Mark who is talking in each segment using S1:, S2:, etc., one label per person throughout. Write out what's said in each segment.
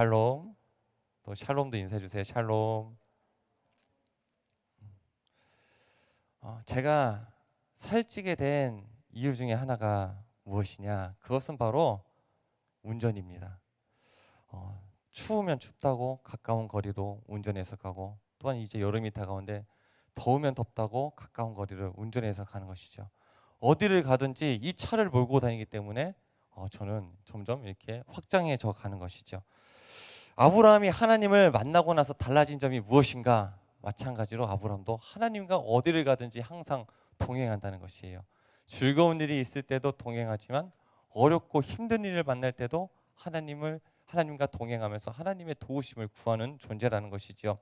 S1: 샬롬. 또 샬롬도 인사해 주세요. 샬롬. 어, 제가 살찌게 된 이유 중에 하나가 무엇이냐? 그것은 바로 운전입니다. 어, 추우면 춥다고 가까운 거리도 운전해서 가고 또한 이제 여름이 다가오는데 더우면 덥다고 가까운 거리를 운전해서 가는 것이죠. 어디를 가든지 이 차를 몰고 다니기 때문에 어, 저는 점점 이렇게 확장해져 가는 것이죠. 아브라함이 하나님을 만나고 나서 달라진 점이 무엇인가? 마찬가지로 아브라함도 하나님과 어디를 가든지 항상 동행한다는 것이에요. 즐거운 일이 있을 때도 동행하지만 어렵고 힘든 일을 만날 때도 하나님을 하나님과 동행하면서 하나님의 도우심을 구하는 존재라는 것이지요.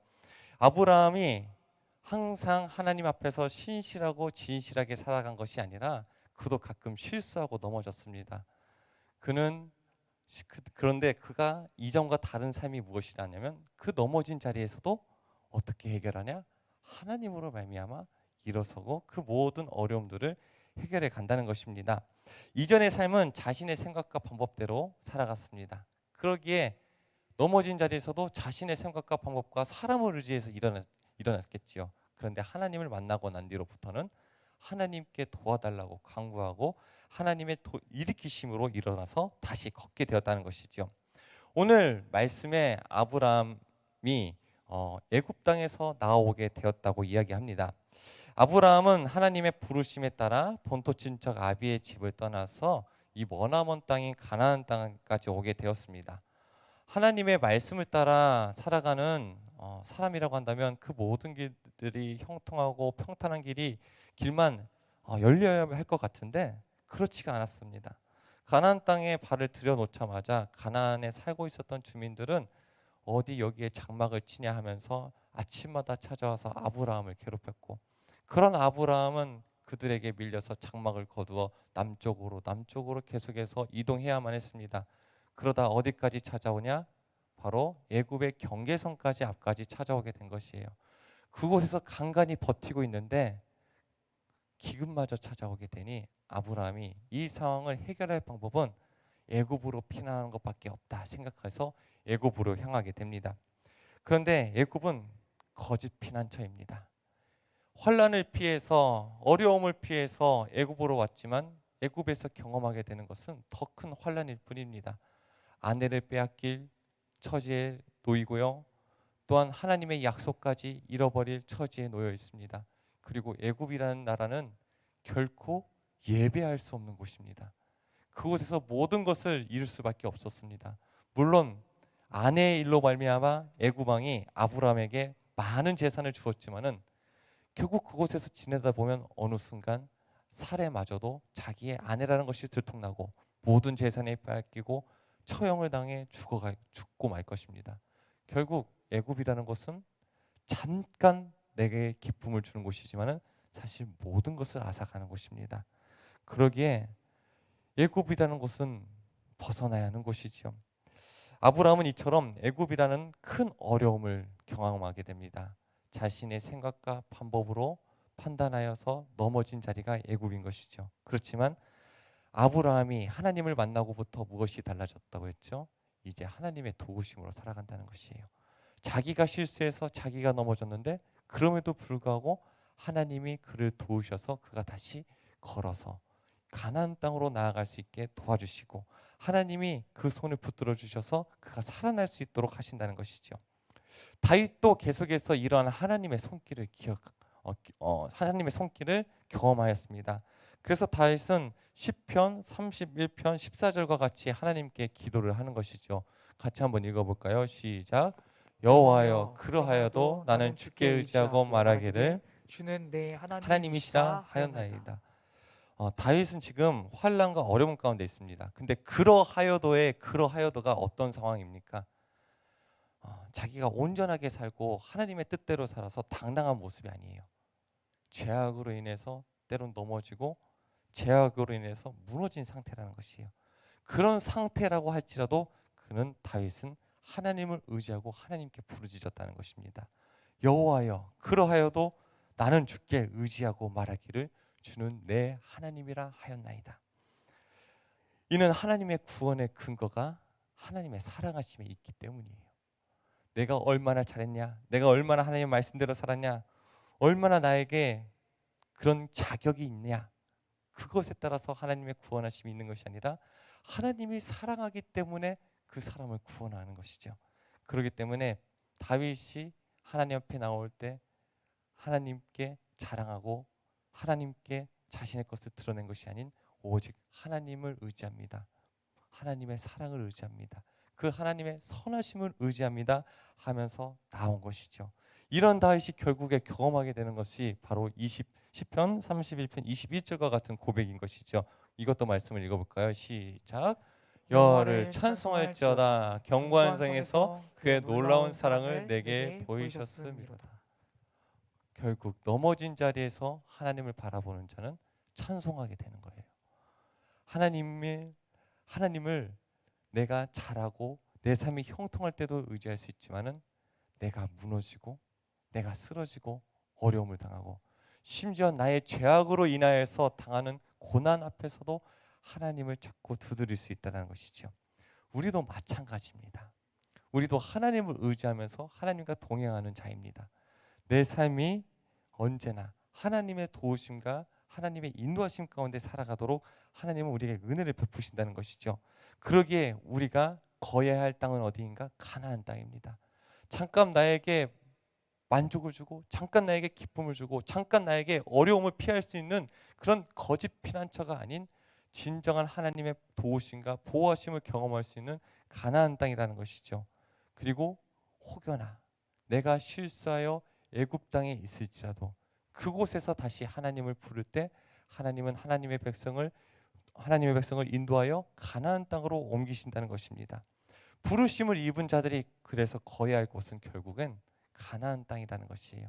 S1: 아브라함이 항상 하나님 앞에서 신실하고 진실하게 살아간 것이 아니라 그도 가끔 실수하고 넘어졌습니다. 그는 시- 그- 그런데 그가 이전과 다른 삶이 무엇이라냐면 그 넘어진 자리에서도 어떻게 해결하냐? 하나님으로 말미암아 일어서고 그 모든 어려움들을 해결해 간다는 것입니다. 이전의 삶은 자신의 생각과 방법대로 살아갔습니다. 그러기에 넘어진 자리에서도 자신의 생각과 방법과 사람을 의지해서 일어났, 일어났겠지요. 그런데 하나님을 만나고 난 뒤로부터는 하나님께 도와달라고 간구하고 하나님의 도, 일으키심으로 일어나서 다시 걷게 되었다는 것이죠. 오늘 말씀에 아브라함이 어, 애굽 땅에서 나오게 되었다고 이야기합니다. 아브라함은 하나님의 부르심에 따라 본토 친척 아비의 집을 떠나서 이 머나먼 땅인 가나안 땅까지 오게 되었습니다. 하나님의 말씀을 따라 살아가는 어, 사람이라고 한다면 그 모든 길들이 형통하고 평탄한 길이 길만 어, 열려야 할 것 같은데 그렇지가 않았습니다. 가나안 땅에 발을 들여놓자마자 가나안에 살고 있었던 주민들은 어디 여기에 장막을 치냐 하면서 아침마다 찾아와서 아브라함을 괴롭혔고 그런 아브라함은 그들에게 밀려서 장막을 거두어 남쪽으로 남쪽으로 계속해서 이동해야만 했습니다. 그러다 어디까지 찾아오냐? 바로 애굽의 경계선까지 앞까지 찾아오게 된 것이에요. 그곳에서 간간히 버티고 있는데 기근마저 찾아오게 되니 아브라함이 이 상황을 해결할 방법은 애굽으로 피난하는 것밖에 없다 생각해서 애굽으로 향하게 됩니다. 그런데 애굽은 거짓 피난처입니다. 환란을 피해서 어려움을 피해서 애굽으로 왔지만 애굽에서 경험하게 되는 것은 더 큰 환란일 뿐입니다. 아내를 빼앗길 처지에 놓이고요. 또한 하나님의 약속까지 잃어버릴 처지에 놓여 있습니다. 그리고 애굽이라는 나라는 결코 예배할 수 없는 곳입니다. 그곳에서 모든 것을 잃을 수밖에 없었습니다. 물론 아내의 일로 말미암아 애굽 왕이 아브라함에게 많은 재산을 주었지만은 결국 그곳에서 지내다 보면 어느 순간 살해마저도 자기의 아내라는 것이 들통나고 모든 재산이 빼앗기고 처형을 당해 죽어가 죽고 말 것입니다. 결국 애굽이라는 것은 잠깐 내게 기쁨을 주는 곳이지만은 사실 모든 것을 앗아가는 곳입니다. 그러기에 애굽이라는 곳은 벗어나야 하는 곳이지요. 아브라함은 이처럼 애굽이라는 큰 어려움을 경험하게 됩니다. 자신의 생각과 방법으로 판단하여서 넘어진 자리가 애굽인 것이죠. 그렇지만 아브라함이 하나님을 만나고부터 무엇이 달라졌다고 했죠? 이제 하나님의 도우심으로 살아간다는 것이에요. 자기가 실수해서 자기가 넘어졌는데 그럼에도 불구하고 하나님이 그를 도우셔서 그가 다시 걸어서 가나안 땅으로 나아갈 수 있게 도와주시고 하나님이 그 손을 붙들어 주셔서 그가 살아날 수 있도록 하신다는 것이죠. 다윗도 계속해서 이러한 하나님의 손길을 기억 어, 어, 하나님의 손길을 경험하였습니다. 그래서 다윗은 시편 31편 14절과 같이 하나님께 기도를 하는 것이죠. 같이 한번 읽어볼까요? 시작. 여호와여 그러하여도 나는 주께 의지하고 말하기를
S2: 주는 내 하나님이시라
S1: 하였나이다. 어, 다윗은 지금 환란과 어려움 가운데 있습니다. 근데 그러하여도의 그러하여도가 어떤 상황입니까? 어, 자기가 온전하게 살고 하나님의 뜻대로 살아서 당당한 모습이 아니에요. 죄악으로 인해서 때론 넘어지고 죄악으로 인해서 무너진 상태라는 것이에요. 그런 상태라고 할지라도 그는 다윗은 하나님을 의지하고 하나님께 부르짖었다는 것입니다. 여호와여 그러하여도 나는 주께 의지하고 말하기를 주는 내 하나님이라 하였나이다. 이는 하나님의 구원의 근거가 하나님의 사랑하심에 있기 때문이에요. 내가 얼마나 잘했냐, 내가 얼마나 하나님의 말씀대로 살았냐, 얼마나 나에게 그런 자격이 있냐, 그것에 따라서 하나님의 구원하심이 있는 것이 아니라 하나님이 사랑하기 때문에 그 사람을 구원하는 것이죠. 그렇기 때문에 다윗이 하나님 앞에 나올 때 하나님께 자랑하고 하나님께 자신의 것을 드러낸 것이 아닌 오직 하나님을 의지합니다. 하나님의 사랑을 의지합니다. 그 하나님의 선하심을 의지합니다 하면서 나온 것이죠. 이런 다윗이 결국에 경험하게 되는 것이 바로 20 10편 31편 21절과 같은 고백인 것이죠. 이것도 말씀을 읽어 볼까요? 시작. 여호와를 찬송할지어다 경관성에서 그의 놀라운 사랑을 내게 보이셨음이로다. 결국 넘어진 자리에서 하나님을 바라보는 자는 찬송하게 되는 거예요. 하나님의 하나님을 내가 잘하고 내 삶이 형통할 때도 의지할 수 있지만은 내가 무너지고 내가 쓰러지고 어려움을 당하고 심지어 나의 죄악으로 인하여서 당하는 고난 앞에서도 하나님을 찾고 두드릴 수 있다는 것이죠. 우리도 마찬가지입니다. 우리도 하나님을 의지하면서 하나님과 동행하는 자입니다. 내 삶이 언제나 하나님의 도우심과 하나님의 인도하심 가운데 살아가도록 하나님은 우리에게 은혜를 베푸신다는 것이죠. 그러기에 우리가 거해야 할 땅은 어디인가? 가나안 땅입니다. 잠깐 나에게 만족을 주고 잠깐 나에게 기쁨을 주고 잠깐 나에게 어려움을 피할 수 있는 그런 거짓 피난처가 아닌 진정한 하나님의 도우심과 보호하심을 경험할 수 있는 가나안 땅이라는 것이죠. 그리고 혹여나 내가 실수하여 애굽 땅에 있을지라도 그곳에서 다시 하나님을 부를 때 하나님은 하나님의 백성을 하나님의 백성을 인도하여 가나안 땅으로 옮기신다는 것입니다. 부르심을 입은 자들이 그래서 거해야 할 곳은 결국엔 가나안 땅이라는 것이에요.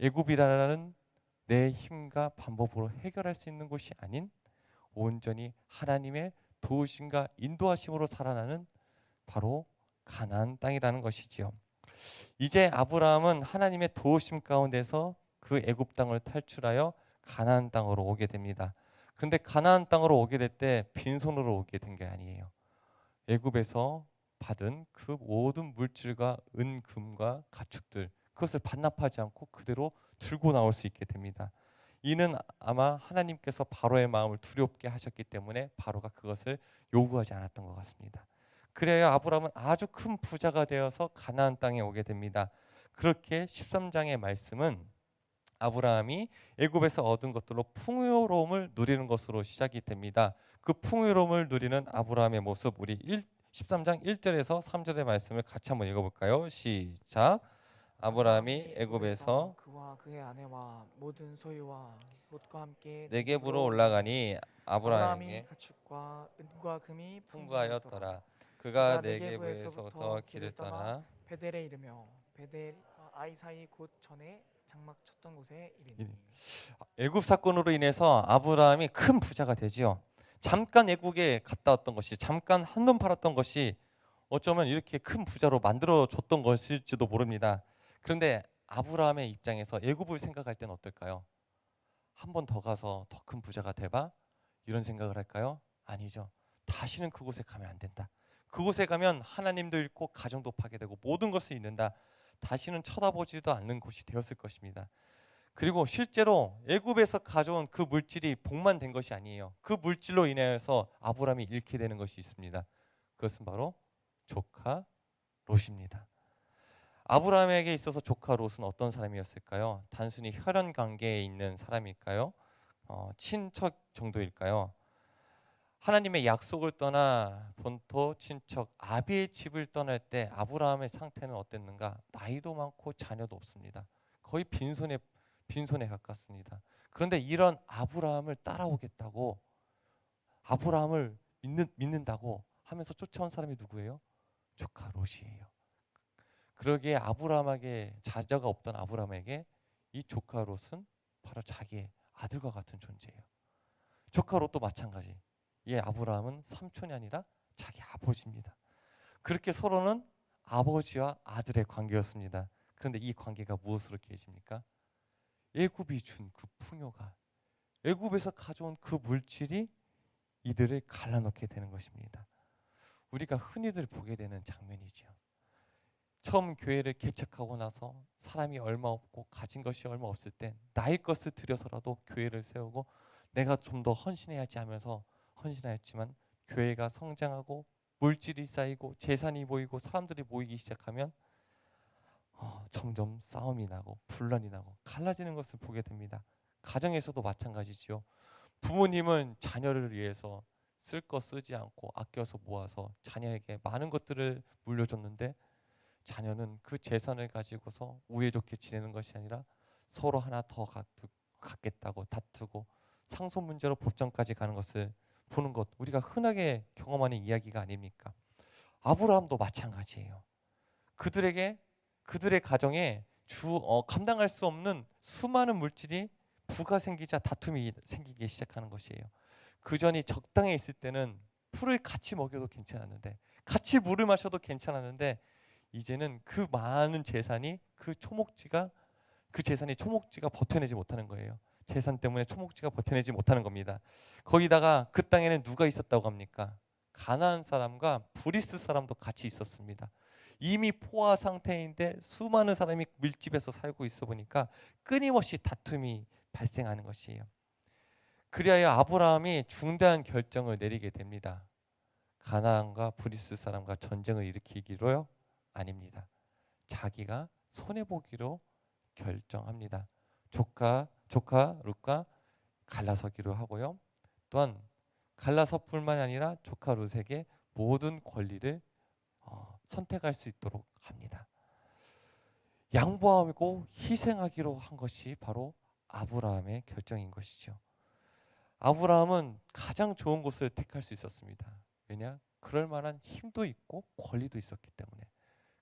S1: 애굽이라는 내 힘과 방법으로 해결할 수 있는 곳이 아닌 온전히 하나님의 도우심과 인도하심으로 살아나는 바로 가나안 땅이라는 것이지요. 이제 아브라함은 하나님의 도우심 가운데서 그 애굽 땅을 탈출하여 가나안 땅으로 오게 됩니다. 그런데 가나안 땅으로 오게 될 때 빈손으로 오게 된 게 아니에요. 애굽에서 받은 그 모든 물질과 은 금과 가축들 그것을 반납하지 않고 그대로 들고 나올 수 있게 됩니다. 이는 아마 하나님께서 바로의 마음을 두렵게 하셨기 때문에 바로가 그것을 요구하지 않았던 것 같습니다. 그래야 아브라함은 아주 큰 부자가 되어서 가나안 땅에 오게 됩니다. 그렇게 13장의 말씀은 아브라함이 애굽에서 얻은 것들로 풍요로움을 누리는 것으로 시작이 됩니다. 그 풍요로움을 누리는 아브라함의 모습 우리 1, 13장 1절에서 3절의 말씀을 같이 한번 읽어볼까요? 시작. 아브라함이 애굽에서
S2: 그와 그의 아내와 모든 소유와 롯과 함께
S1: 내게부로 올라가니
S2: 아브라함이
S1: 아브라함에게
S2: 가축과 은과 금이
S1: 풍부하였더라. 그가 내게부에서부터 길을 떠나
S2: 베델에 이르며 베델과 아이 사이 곧 전에 장막 쳤던 곳에 이르니
S1: 이르니. 애굽 사건으로 인해서 아브라함이 큰 부자가 되지요. 잠깐 애국에 갔다 왔던 것이 잠깐 한돈 팔았던 것이 어쩌면 이렇게 큰 부자로 만들어 줬던 것일지도 모릅니다. 그런데 아브라함의 입장에서 애굽을 생각할 때는 어떨까요? 한 번 더 가서 더 큰 부자가 돼봐 이런 생각을 할까요? 아니죠. 다시는 그곳에 가면 안 된다. 그곳에 가면 하나님도 잃고 가정도 파괴되고 모든 것을 잃는다. 다시는 쳐다보지도 않는 곳이 되었을 것입니다. 그리고 실제로 애굽에서 가져온 그 물질이 복만 된 것이 아니에요. 그 물질로 인하여서 아브라함이 잃게 되는 것이 있습니다. 그것은 바로 조카 롯입니다. 아브라함에게 있어서 조카 롯은 어떤 사람이었을까요? 단순히 혈연 관계에 있는 사람일까요? 어, 친척 정도일까요? 하나님의 약속을 떠나 본토 친척 아비의 집을 떠날 때 아브라함의 상태는 어땠는가? 나이도 많고 자녀도 없습니다. 거의 빈손에 빈손에 가깝습니다. 그런데 이런 아브라함을 따라오겠다고 아브라함을 믿는, 믿는다고 하면서 쫓아온 사람이 누구예요? 조카 롯이에요. 그러기에 아브라함에게 자녀가 없던 아브라함에게 이 조카 롯은 바로 자기의 아들과 같은 존재예요. 조카 롯도 마찬가지. 이 아브라함은 삼촌이 아니라 자기 아버지입니다. 그렇게 서로는 아버지와 아들의 관계였습니다. 그런데 이 관계가 무엇으로 깨집니까? 애굽이 준 그 풍요가 애굽에서 가져온 그 물질이 이들을 갈라놓게 되는 것입니다. 우리가 흔히들 보게 되는 장면이지요. 처음 교회를 개척하고 나서 사람이 얼마 없고 가진 것이 얼마 없을 때 나의 것을 들여서라도 교회를 세우고 내가 좀 더 헌신해야지 하면서 헌신하였지만 교회가 성장하고 물질이 쌓이고 재산이 모이고 사람들이 모이기 시작하면 어, 점점 싸움이 나고 분란이 나고 갈라지는 것을 보게 됩니다. 가정에서도 마찬가지지요. 부모님은 자녀를 위해서 쓸 거 쓰지 않고 아껴서 모아서 자녀에게 많은 것들을 물려줬는데 자녀는 그 재산을 가지고서 우애 좋게 지내는 것이 아니라 서로 하나 더 갖- 갖겠다고 다투고 상속 문제로 법정까지 가는 것을 보는 것 우리가 흔하게 경험하는 이야기가 아닙니까? 아브라함도 마찬가지예요. 그들에게 그들의 가정에 주 어, 감당할 수 없는 수많은 물질이 부가 생기자 다툼이 생기기 시작하는 것이에요. 그 전이 적당히 있을 때는 풀을 같이 먹여도 괜찮았는데 같이 물을 마셔도 괜찮았는데 이제는 그 많은 재산이 그 초목지가 그 재산이 초목지가 버텨내지 못하는 거예요. 재산 때문에 초목지가 버텨내지 못하는 겁니다. 거기다가 그 땅에는 누가 있었다고 합니까? 가나안 사람과 브리스 사람도 같이 있었습니다. 이미 포화 상태인데 수많은 사람이 밀집해서 살고 있어 보니까 끊임없이 다툼이 발생하는 것이에요. 그리하여 아브라함이 중대한 결정을 내리게 됩니다. 가나안과 브리스 사람과 전쟁을 일으키기로요? 아닙니다. 자기가 손해 보기로 결정합니다. 조카 조카 룻과 갈라서기로 하고요. 또한 갈라서뿐만 아니라 조카 룻에게 모든 권리를 어, 선택할 수 있도록 합니다. 양보하고 희생하기로 한 것이 바로 아브라함의 결정인 것이죠. 아브라함은 가장 좋은 곳을 택할 수 있었습니다. 왜냐? 그럴 만한 힘도 있고 권리도 있었기 때문에.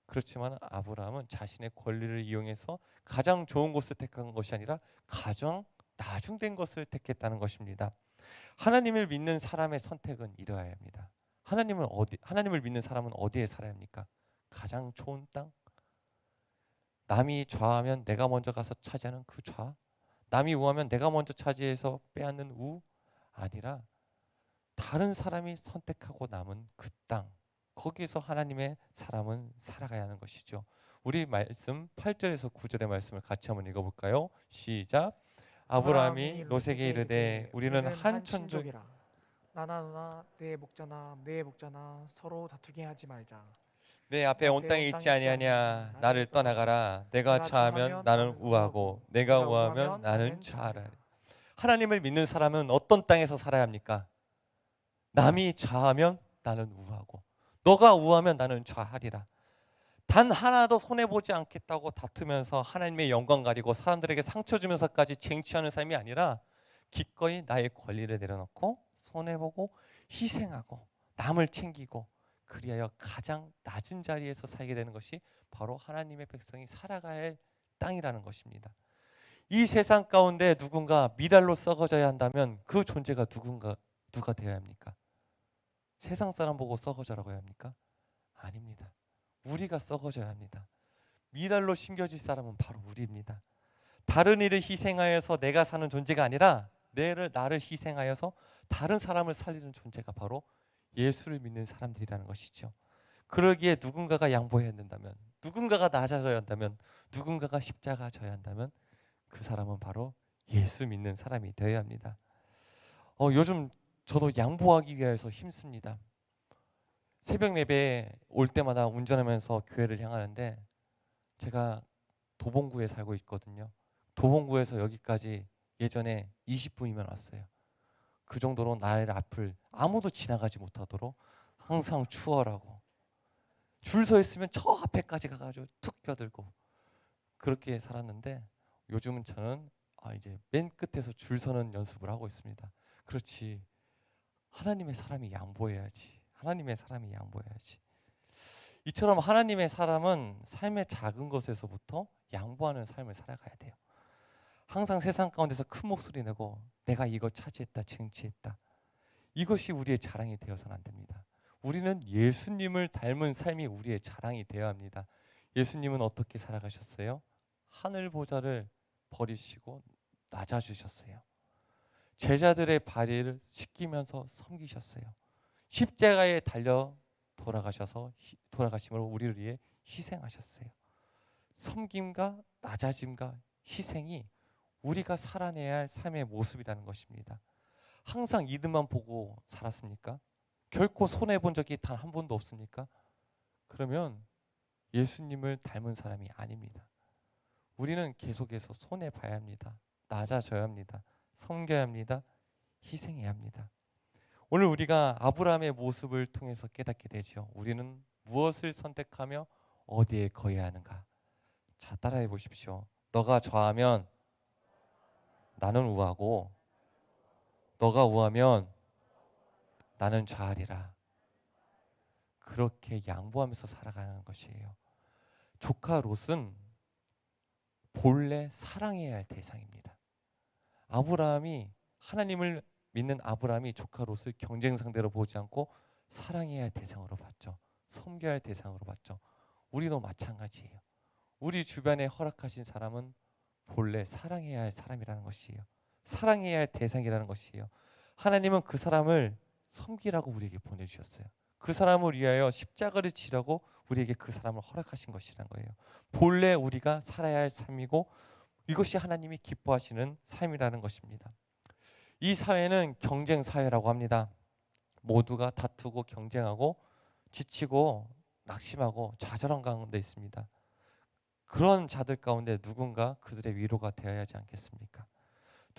S1: 그렇지만 아브라함은 자신의 권리를 이용해서 가장 좋은 곳을 택한 것이 아니라 가장 나중된 것을 택했다는 것입니다. 하나님을 믿는 사람의 선택은 이러해야 합니다. 하나님은 어디 하나님을 믿는 사람은 어디에 살아야 합니까? 가장 좋은 땅. 남이 좌하면 내가 먼저 가서 차지하는 그 좌. 남이 우하면 내가 먼저 차지해서 빼앗는 우 아니라 다른 사람이 선택하고 남은 그 땅. 거기에서 하나님의 사람은 살아가야 하는 것이죠. 우리 말씀 8절에서 9절의 말씀을 같이 한번 읽어 볼까요? 시작. 아브라함이 롯에게 이르되 우리는 한 천족
S2: 이라 나나 누나 내 목자나 내 목자나 서로 다투게 하지 말자.
S1: 내 앞에 온 땅에 있지 아니하냐? 나를 떠나가라. 내가 차하면 나는 우하고 내가 우하면 나는 좌하라. 하나님을 믿는 사람은 어떤 땅에서 살아야 합니까? 남이 좌하면 나는 우하고 너가 우하면 나는 좌하리라. 단 하나도 손해 보지 않겠다고 다투면서 하나님의 영광 가리고 사람들에게 상처 주면서까지 쟁취하는 삶이 아니라 기꺼이 나의 권리를 내려놓고 손해 보고 희생하고 남을 챙기고 그리하여 가장 낮은 자리에서 살게 되는 것이 바로 하나님의 백성이 할 땅이라는 것입니다. 이 세상 가운데 누군가 미랄로 썩어져야 한다면 그 존재가 누군가 누가 되어야 합니까? 세상 사람 보고 썩어져라고 해야 합니까? 아닙니다. 우리가 썩어져야 합니다. 미랄로 심겨질 사람은 바로 우리입니다. 다른 이를 희생하여서 내가 사는 존재가 아니라 내를 나를 희생하여서 다른 사람을 살리는 존재가 바로 예수를 믿는 사람들이라는 것이죠. 그러기에 누군가가 양보해야 된다면, 누군가가 낮아져야 한다면, 누군가가 십자가 져야 한다면 그 사람은 바로 예수 믿는 사람이 되어야 합니다. 어, 요즘 저도 양보하기 위해서 힘씁니다. 새벽 예배 올 때마다 운전하면서 교회를 향하는데 제가 도봉구에 살고 있거든요. 도봉구에서 여기까지 예전에 20분이면 왔어요. 그 정도로 나의 앞을 아무도 지나가지 못하도록 항상 추월하고 줄 서 있으면 저 앞에까지 가가지고 툭 껴들고 그렇게 살았는데 요즘은 저는 아 이제 맨 끝에서 줄 서는 연습을 하고 있습니다. 그렇지 하나님의 사람이 양보해야지. 하나님의 사람이 양보해야지. 이처럼 하나님의 사람은 삶의 작은 것에서부터 양보하는 삶을 살아가야 돼요. 항상 세상 가운데서 큰 목소리 내고 내가 이거 차지했다, 쟁취했다. 이것이 우리의 자랑이 되어서는 안 됩니다. 우리는 예수님을 닮은 삶이 우리의 자랑이 되어야 합니다. 예수님은 어떻게 살아가셨어요? 하늘 보좌를 버리시고 낮아지셨어요. 제자들의 발을 씻기면서 섬기셨어요. 십자가에 달려 돌아가셔서 희- 돌아가심으로 우리를 위해 희생하셨어요. 섬김과 낮아짐과 희생이 우리가 살아내야 할 삶의 모습이라는 것입니다. 항상 이득만 보고 살았습니까? 결코 손해 본 적이 단 한 번도 없습니까? 그러면 예수님을 닮은 사람이 아닙니다. 우리는 계속해서 손해 봐야 합니다. 낮아져야 합니다. 섬겨야 합니다. 희생해야 합니다. 오늘 우리가 아브라함의 모습을 통해서 깨닫게 되죠. 우리는 무엇을 선택하며 어디에 거해야 하는가? 자, 따라해 보십시오. 너가 좌하면 나는 우하고 너가 우하면 나는 좌하리라. 그렇게 양보하면서 살아가는 것이에요. 조카 롯은 본래 사랑해야 할 대상입니다. 아브라함이 하나님을 믿는 아브라함이 조카 롯을 경쟁 상대로 보지 않고 사랑해야 할 대상으로 봤죠. 섬겨야 할 대상으로 봤죠. 우리도 마찬가지예요. 우리 주변에 허락하신 사람은 본래 사랑해야 할 사람이라는 것이에요. 사랑해야 할 대상이라는 것이에요. 하나님은 그 사람을 섬기라고 우리에게 보내주셨어요. 그 사람을 위하여 십자가를 지라고 우리에게 그 사람을 허락하신 것이라는 거예요. 본래 우리가 살아야 할 삶이고 이것이 하나님이 기뻐하시는 삶이라는 것입니다. 이 사회는 경쟁 사회라고 합니다. 모두가 다투고 경쟁하고 지치고 낙심하고 좌절한 가운데 있습니다. 그런 자들 가운데 누군가 그들의 위로가 되어야 하지 않겠습니까?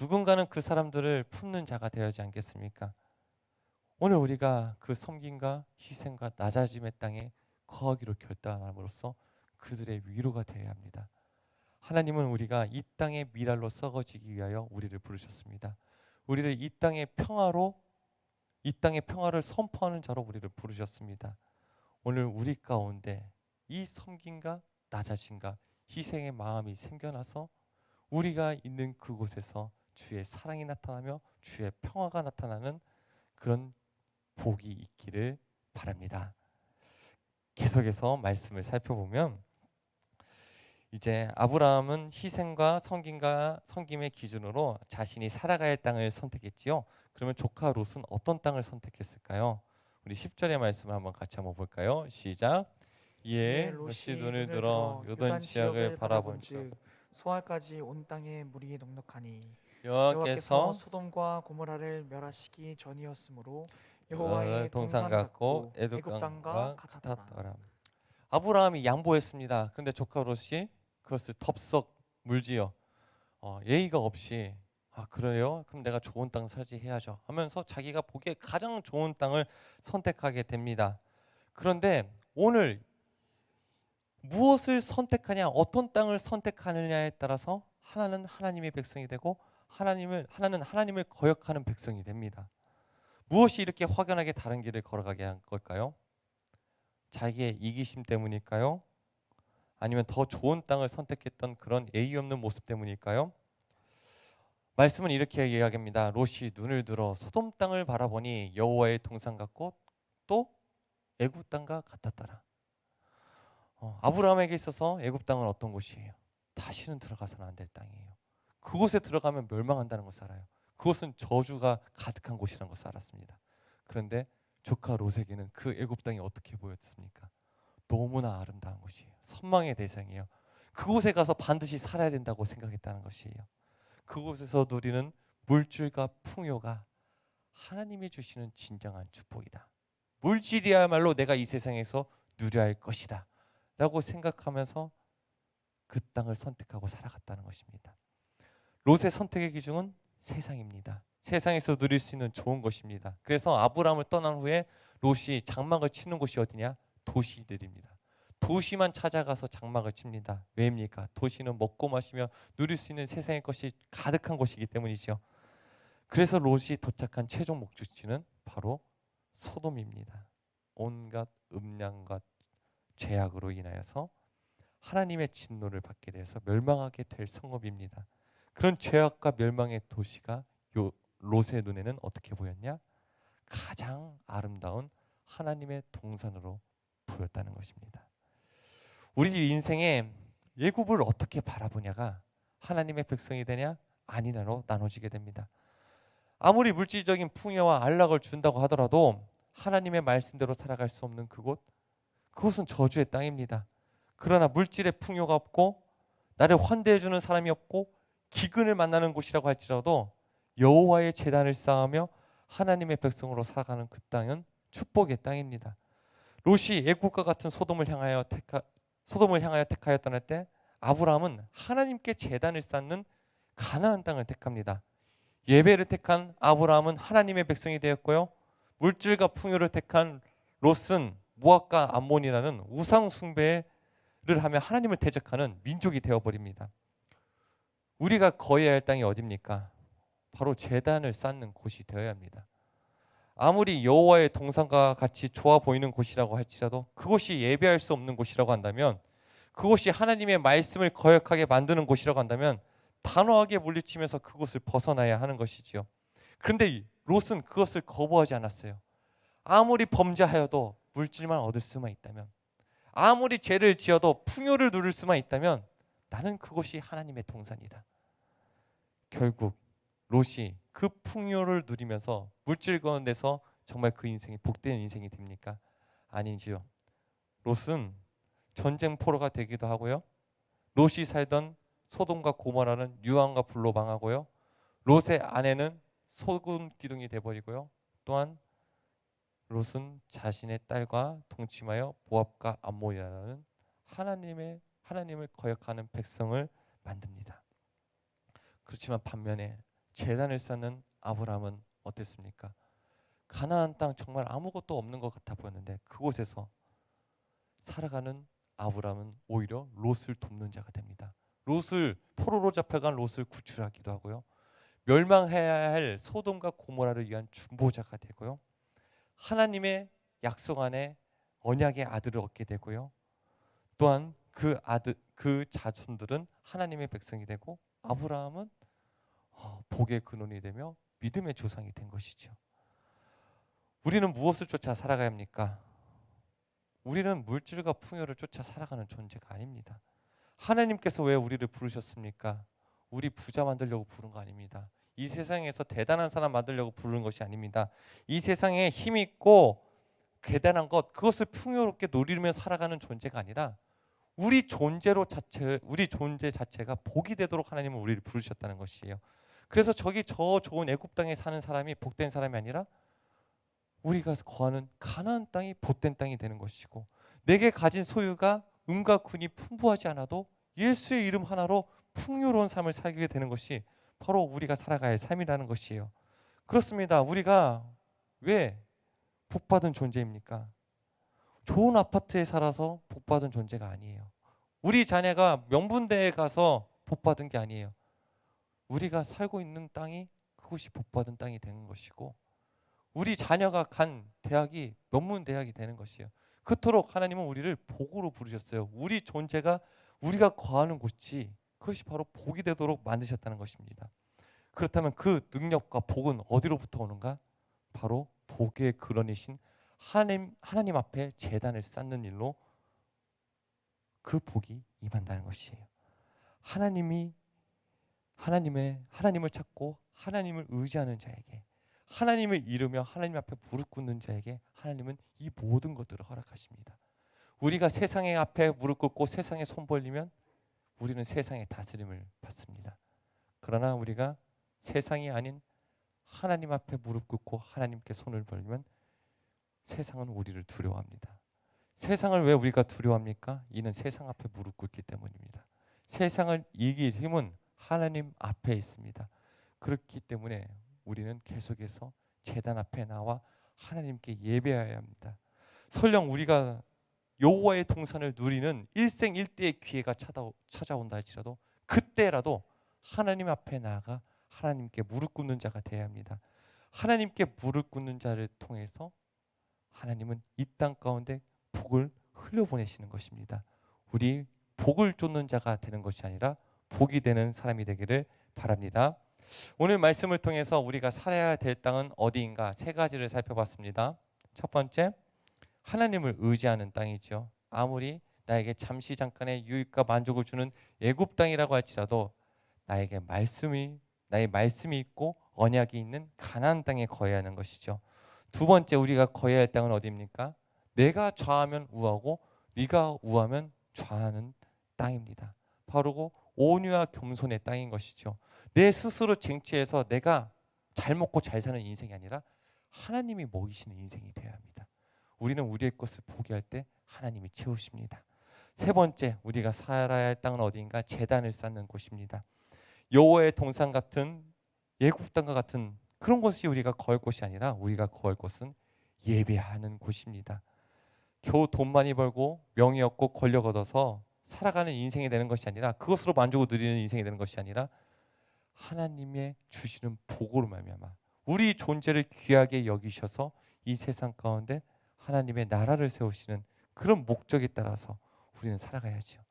S1: 누군가는 그 사람들을 품는 자가 되어야지 않겠습니까? 오늘 우리가 그 섬김과 희생과 낮아짐의 땅에 거하기로 결단함으로써 그들의 위로가 되어야 합니다. 하나님은 우리가 이 땅의 미랄로 썩어지기 위하여 우리를 부르셨습니다. 우리를 이 땅의 평화로 이 땅의 평화를 선포하는 자로 우리를 부르셨습니다. 오늘 우리 가운데 이 섬김과 낮아짐과 희생의 마음이 생겨나서 우리가 있는 그곳에서 주의 사랑이 나타나며 주의 평화가 나타나는 그런 복이 있기를 바랍니다. 계속해서 말씀을 살펴보면 이제 아브라함은 희생과 섬김과 섬김의 기준으로 자신이 살아갈 땅을 선택했지요. 그러면 조카 롯은 어떤 땅을 선택했을까요? 우리 10절의 말씀을 한번 같이 한번 볼까요? 시작. 이에 롯이 눈을 들어 요단 지역을 바라본즉
S2: 소알까지 온 땅에 물이 넉넉하니
S1: 여호와께서
S2: 소돔과 고모라를 멸하시기 전이었으므로 여호와의
S1: 동산 같고 애굽 땅과 같았더라. 아브라함이 양보했습니다. 그런데 조카 롯이 그것을 덥석 물지어 어, 예의가 없이 아 그래요? 그럼 내가 좋은 땅 차지해야죠 하면서 자기가 보기에 가장 좋은 땅을 선택하게 됩니다. 그런데 오늘 무엇을 선택하냐, 어떤 땅을 선택하느냐에 따라서 하나는 하나님의 백성이 되고 하나님을 하나는 하나님을 거역하는 백성이 됩니다. 무엇이 이렇게 확연하게 다른 길을 걸어가게 한 걸까요? 자기의 이기심 때문일까요? 아니면 더 좋은 땅을 선택했던 그런 예의 없는 모습 때문일까요? 말씀은 이렇게 이야기합니다. 롯이 눈을 들어 소돔 땅을 바라보니 여호와의 동산 같고 또 애굽 땅과 같았더라. 어, 아브라함에게 있어서 애굽 땅은 어떤 곳이에요? 다시는 들어가서는 안 될 땅이에요. 그곳에 들어가면 멸망한다는 것을 알아요. 그곳은 저주가 가득한 곳이라는 것을 알았습니다. 그런데 조카 롯에게는 그 애굽 땅이 어떻게 보였습니까? 너무나 아름다운 곳이에요. 선망의 대상이에요. 그곳에 가서 반드시 살아야 된다고 생각했다는 것이에요. 그곳에서 누리는 물질과 풍요가 하나님이 주시는 진정한 축복이다. 물질이야말로 내가 이 세상에서 누려야 할 것이다. 라고 생각하면서 그 땅을 선택하고 살아갔다는 것입니다. 롯의 선택의 기준은 세상입니다. 세상에서 누릴 수 있는 좋은 것입니다. 그래서 아브라함을 떠난 후에 롯이 장막을 치는 곳이 어디냐? 도시들입니다. 도시만 찾아가서 장막을 칩니다. 왜입니까? 도시는 먹고 마시며 누릴 수 있는 세상의 것이 가득한 곳이기 때문이죠. 그래서 롯이 도착한 최종 목적지는 바로 소돔입니다. 온갖 음란과 죄악으로 인하여서 하나님의 진노를 받게 돼서 멸망하게 될 성읍입니다. 그런 죄악과 멸망의 도시가 요 롯의 눈에는 어떻게 보였냐? 가장 아름다운 하나님의 동산으로 보였다는 것입니다. 우리 인생에 예굽을 어떻게 바라보냐가 하나님의 백성이 되냐 아니냐로 나눠지게 됩니다. 아무리 물질적인 풍요와 안락을 준다고 하더라도 하나님의 말씀대로 살아갈 수 없는 그곳 그곳은 저주의 땅입니다. 그러나 물질의 풍요가 없고 나를 환대해 주는 사람이 없고 기근을 만나는 곳이라고 할지라도 여호와의 제단을 쌓으며 하나님의 백성으로 살아가는 그 땅은 축복의 땅입니다. 롯이 애국과 같은 소돔을 향하여 택하 소돔을 향하여 택하여 떠날 때 아브라함은 하나님께 제단을 쌓는 가나안 땅을 택합니다. 예배를 택한 아브라함은 하나님의 백성이 되었고요. 물질과 풍요를 택한 롯은 모압과 암몬이라는 우상 숭배를 하며 하나님을 대적하는 민족이 되어 버립니다. 우리가 거해야 할 땅이 어디입니까? 바로 제단을 쌓는 곳이 되어야 합니다. 아무리 여호와의 동산과 같이 좋아 보이는 곳이라고 할지라도 그곳이 예배할 수 없는 곳이라고 한다면 그곳이 하나님의 말씀을 거역하게 만드는 곳이라고 한다면 단호하게 물리치면서 그곳을 벗어나야 하는 것이지요. 그런데 이 롯은 그것을 거부하지 않았어요. 아무리 범죄하여도 물질만 얻을 수만 있다면 아무리 죄를 지어도 풍요를 누릴 수만 있다면 나는 그곳이 하나님의 동산이다. 결국 롯이 그 풍요를 누리면서 물질 가운데서 정말 그 인생이 복된 인생이 됩니까? 아니지요. 롯은 전쟁 포로가 되기도 하고요. 롯이 살던 소돔과 고모라는 유황과 불로 망하고요. 롯의 아내는 소금 기둥이 돼 버리고요. 또한 롯은 자신의 딸과 동침하여 모압과 암몬이라는 하나님의 하나님을 거역하는 백성을 만듭니다. 그렇지만 반면에 재단을 쌓는 아브라함은 어땠습니까? 가나안 땅 정말 아무것도 없는 것 같아 보였는데 그곳에서 살아가는 아브라함은 오히려 롯을 돕는 자가 됩니다. 롯을 포로로 잡혀간 롯을 구출하기도 하고요. 멸망해야 할 소돔과 고모라를 위한 중보자가 되고요. 하나님의 약속 안에 언약의 아들을 얻게 되고요. 또한 그 아들 그 자손들은 하나님의 백성이 되고 아브라함은 어, 복의 근원이 되며 믿음의 조상이 된 것이죠. 우리는 무엇을 쫓아 살아가야 합니까? 우리는 물질과 풍요를 쫓아 살아가는 존재가 아닙니다. 하나님께서 왜 우리를 부르셨습니까? 우리 부자 만들려고 부른 거 아닙니다. 이 세상에서 대단한 사람 만들려고 부른 것이 아닙니다. 이 세상에 힘 있고 대단한 것 그것을 풍요롭게 누리며 살아가는 존재가 아니라 우리 존재로 자체 우리 존재 자체가 복이 되도록 하나님은 우리를 부르셨다는 것이에요. 그래서 저기 저 좋은 애굽 땅에 사는 사람이 복된 사람이 아니라 우리가 거하는 가나안 땅이 복된 땅이 되는 것이고 내게 가진 소유가 은과 군이 풍부하지 않아도 예수의 이름 하나로 풍요로운 삶을 살게 되는 것이 바로 우리가 살아가야 할 삶이라는 것이에요. 그렇습니다. 우리가 왜 복받은 존재입니까? 좋은 아파트에 살아서 복받은 존재가 아니에요. 우리 자녀가 명분대에 가서 복받은 게 아니에요. 우리가 살고 있는 땅이 그곳이 복받은 땅이 되는 것이고 우리 자녀가 간 대학이 명문 대학이 되는 것이에요. 그토록 하나님은 우리를 복으로 부르셨어요. 우리 존재가 우리가 거하는 곳이 그것이 바로 복이 되도록 만드셨다는 것입니다. 그렇다면 그 능력과 복은 어디로부터 오는가? 바로 복의 근원이신 하나님 하나님 앞에 재단을 쌓는 일로 그 복이 임한다는 것이에요. 하나님이 하나님의 하나님을 찾고 하나님을 의지하는 자에게 하나님을 이루며 하나님 앞에 무릎 꿇는 자에게 하나님은 이 모든 것들을 허락하십니다. 우리가 세상의 앞에 무릎 꿇고 세상에 손 벌리면 우리는 세상의 다스림을 받습니다. 그러나 우리가 세상이 아닌 하나님 앞에 무릎 꿇고 하나님께 손을 벌리면 세상은 우리를 두려워합니다. 세상을 왜 우리가 두려워합니까? 이는 세상 앞에 무릎 꿇기 때문입니다. 세상을 이길 힘은 하나님 앞에 있습니다. 그렇기 때문에 우리는 계속해서 제단 앞에 나와 하나님께 예배해야 합니다. 설령 우리가 여호와의 동산을 누리는 일생일대의 기회가 찾아온다 할지라도 그때라도 하나님 앞에 나아가 하나님께 무릎 꿇는 자가 되어야 합니다. 하나님께 무릎 꿇는 자를 통해서 하나님은 이 땅 가운데 복을 흘려보내시는 것입니다. 우리 복을 쫓는 자가 되는 것이 아니라 복이 되는 사람이 되기를 바랍니다. 오늘 말씀을 통해서 우리가 살아야 될 땅은 어디인가 세 가지를 살펴봤습니다. 첫 번째, 하나님을 의지하는 땅이죠. 아무리 나에게 잠시 잠깐의 유익과 만족을 주는 애굽 땅이라고 할지라도 나에게 말씀이 나의 말씀이 있고 언약이 있는 가나안 땅에 거해야 하는 것이죠. 두 번째 우리가 거해야 할 땅은 어디입니까? 내가 좌하면 우하고 네가 우하면 좌하는 땅입니다. 바로 그 온유와 겸손의 땅인 것이죠. 내 스스로 쟁취해서 내가 잘 먹고 잘 사는 인생이 아니라 하나님이 먹이시는 인생이 되어야 합니다. 우리는 우리의 것을 포기할 때 하나님이 채우십니다. 세 번째 우리가 살아야 할 땅은 어디인가? 재단을 쌓는 곳입니다. 여호와의 동산 같은 예굽 땅과 같은 그런 곳이 우리가 거할 곳이 아니라 우리가 거할 곳은 예배하는 곳입니다. 겨우 돈 많이 벌고 명예 얻고 권력 얻어서 살아가는 인생이 되는 것이 아니라 그것으로 만족을 누리는 인생이 되는 것이 아니라 하나님의 주시는 복으로 말미암아 우리 존재를 귀하게 여기셔서 이 세상 가운데 하나님의 나라를 세우시는 그런 목적에 따라서 우리는 살아가야지요.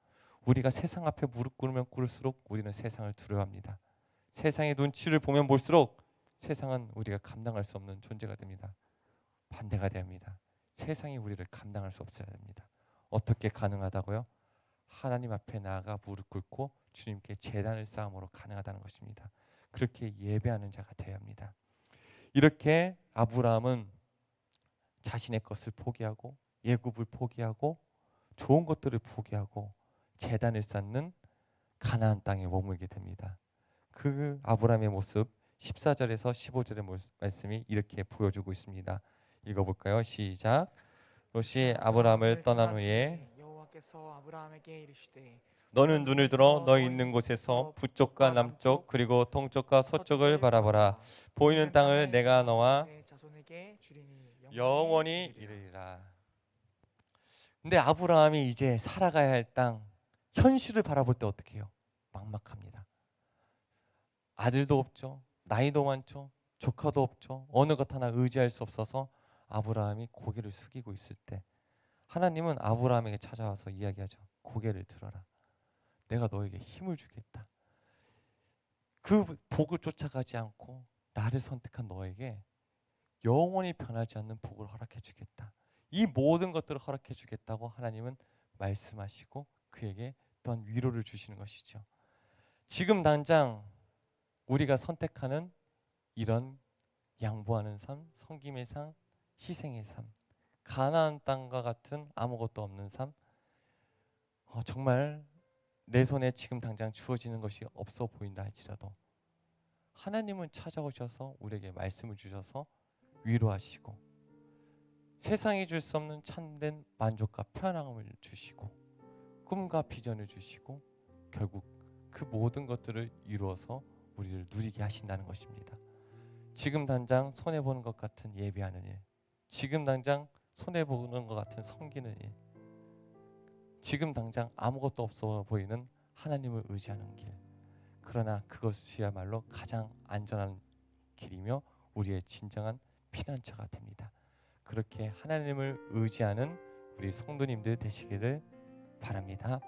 S1: 우리가 세상 앞에 무릎 꿇으면 꿇을수록 우리는 세상을 두려워합니다. 세상의 눈치를 보면 볼수록 세상은 우리가 감당할 수 없는 존재가 됩니다. 반대가 됩니다. 세상이 우리를 감당할 수 없어야 됩니다. 어떻게 가능하다고요? 하나님 앞에 나아가 무릎 꿇고 주님께 재단을 쌓음으로 가능하다는 것입니다. 그렇게 예배하는 자가 되어야 합니다. 이렇게 아브라함은 자신의 것을 포기하고 예굽을 포기하고 좋은 것들을 포기하고 재단을 쌓는 가나안 땅에 머물게 됩니다. 그 아브라함의 모습 14절에서 15절의 말씀이 이렇게 보여주고 있습니다. 읽어볼까요? 시작. 롯이 아브라함을 떠난 후에
S2: 여호와께서 아브라함에게 이르시되
S1: 너는 눈을 들어 너 있는 곳에서 북쪽과 남쪽 그리고 동쪽과 서쪽을 바라보라. 보이는 땅을 내가 너와
S2: 내 자손에게 주리니
S1: 영원히 이르리라. 근데 아브라함이 이제 살아가야 할 땅 현실을 바라볼 때 어떻게 해요? 막막합니다. 아들도 없죠. 나이도 많죠. 조카도 없죠. 어느 것 하나 의지할 수 없어서 아브라함이 고개를 숙이고 있을 때 하나님은 아브라함에게 찾아와서 이야기하죠. 고개를 들어라. 내가 너에게 힘을 주겠다. 그 복을 쫓아가지 않고 나를 선택한 너에게 영원히 변하지 않는 복을 허락해 주겠다. 이 모든 것들을 허락해 주겠다고 하나님은 말씀하시고 그에게 또한 위로를 주시는 것이죠. 지금 당장 우리가 선택하는 이런 양보하는 삶, 섬김의 삶, 희생의 삶, 가나안 땅과 같은 아무것도 없는 삶, 어, 정말 내 손에 지금 당장 주어지는 것이 없어 보인다 할지라도 하나님은 찾아오셔서 우리에게 말씀을 주셔서 위로하시고 세상이 줄 수 없는 참된 만족과 편안함을 주시고 꿈과 비전을 주시고 결국 그 모든 것들을 이루어서 우리를 누리게 하신다는 것입니다. 지금 당장 손해 보는 것 같은 예배하는 일, 지금 당장 손해 보는 것 같은 섬기는 일, 지금 당장 아무것도 없어 보이는 하나님을 의지하는 길. 그러나 그것이야말로 가장 안전한 길이며 우리의 진정한 피난처가 됩니다. 그렇게 하나님을 의지하는 우리 성도님들 되시기를 바랍니다.